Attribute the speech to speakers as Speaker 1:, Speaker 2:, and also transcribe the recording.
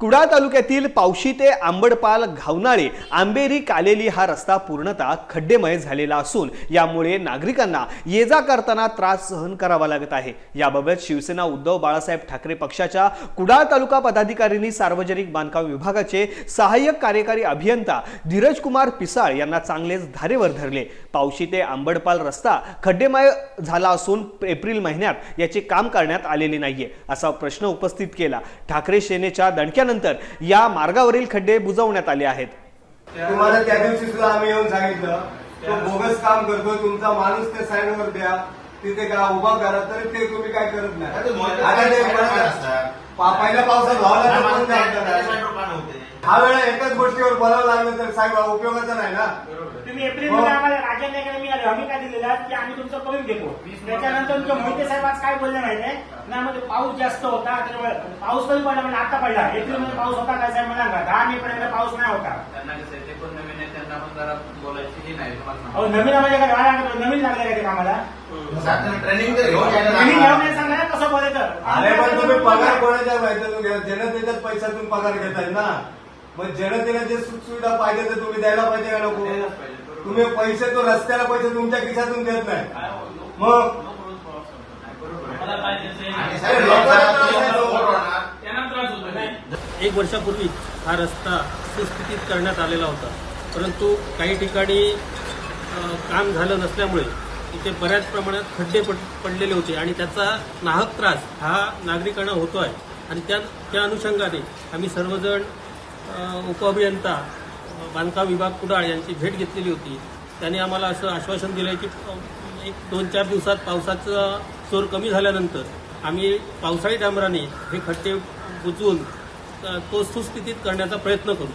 Speaker 1: कुडाळ तालुक्यातील पावशी ते आंबडपाल घावणारे आंबेरी कालेली हा रस्ता पूर्णतः खड्डेमय झालेला असून यामुळे नागरिकांना ये जा करताना त्रास सहन करावा लागत आहे. याबाबत शिवसेना उद्धव बाळासाहेब ठाकरे पक्षाच्या कुडाळ तालुका पदाधिकाऱ्यांनी सार्वजनिक बांधकाम विभागाचे सहाय्यक कार्यकारी अभियंता धीरज कुमार पिसाळ यांना चांगलेच धारेवर धरले. पावशी ते आंबडपाल रस्ता खड्डेमय झाला असून एप्रिल महिन्यात याचे काम करण्यात आलेले नाहीये असा प्रश्न उपस्थित केला. ठाकरे सेनेच्या दणक्यानंतर या मार्गावरील खड्डे बुजवण्यात आले आहेत.
Speaker 2: तुम्हाला त्या दिवशी सुद्धा आम्ही येऊन सांगितलं तो बोगस काम करतोय तुमचा माणूस त्या साईडवर द्या तिथे का उभा करा तरी ते तुम्ही काय करत नाही.
Speaker 3: आता
Speaker 2: आता ते पहिल्या पावसात व्हावला तर पण काय
Speaker 3: त्याच्यात
Speaker 2: करणार?
Speaker 3: रुपान होते.
Speaker 2: हा वेळा एकाच गोष्टीवर बोलावं लागलं तर साहेब हा उपयोगाचा नाही ना?
Speaker 4: तुम्ही एप्रिल
Speaker 2: हो.
Speaker 4: मध्ये आम्हाला राजन अकॅडमी हमी काय दिलेला की आम्ही तुमचं करून घेतो. त्याच्यानंतर तुमच्या मोहिते साहेब आज काय बोलले माहितीये ना मध्ये पाऊस जास्त होता त्याच्यामुळे पाऊस कधी पडला म्हणजे आता पडला. एप्रिलमध्ये पाऊस होता काय साहेब? मला सांगा. दहा मे पर्यंत पाऊस नाही होता.
Speaker 3: त्यांना कसं आहे, ते पण नवीन आहे त्यांना पण जरा बोलायची ही नाही तुम्हाला
Speaker 4: अहो
Speaker 3: सांगतो.
Speaker 4: नवीन म्हणजे काय वाया- नवीन लागले का
Speaker 3: साधारण ट्रेनिंग तर घेऊन
Speaker 4: सांगा कसं बोलायचं?
Speaker 2: अरे पण तुम्ही पगार कोणाच्या माहिती जनतेच्याच पैशातून पगार घेताय ना. मग जनतेला जे सुखसुविधा पाहिजे ते तुम्ही द्यायला पाहिजे का नको?
Speaker 3: द्यायलाच पाहिजे, बरोबर.
Speaker 2: तुम्ही पैसे तो रस्त्याला पैसे तुमच्या खिशातून देत नाही. मग?
Speaker 3: आणि साहेब, लोकांना त्रास आहे, तो होणार.
Speaker 5: एक वर्षापूर्वी हा रस्ता सुस्थितीत करण्यात आलेला होता. परंतु काही ठिकाणी अ, काम झालं नसल्यामुळे इथे बऱ्याच प्रमाणात खड्डे पड पडलेले होते आणि त्याचा नाहक त्रास हा नागरिकांना होतो आहे आणि त्या त्या अनुषंगाने आम्ही सर्वजण उपअभियंता बांधकाम विभाग कुडाळ यांची भेट घेतलेली होती. त्यांनी आम्हाला असं आश्वासन दिलं की एक दोन चार दिवसात पावसाचा जोर कमी झाल्यानंतर आम्ही पावसाळी डांबराने हे खड्डे बुजवून तो सुस्थितीत करण्याचा प्रयत्न करू.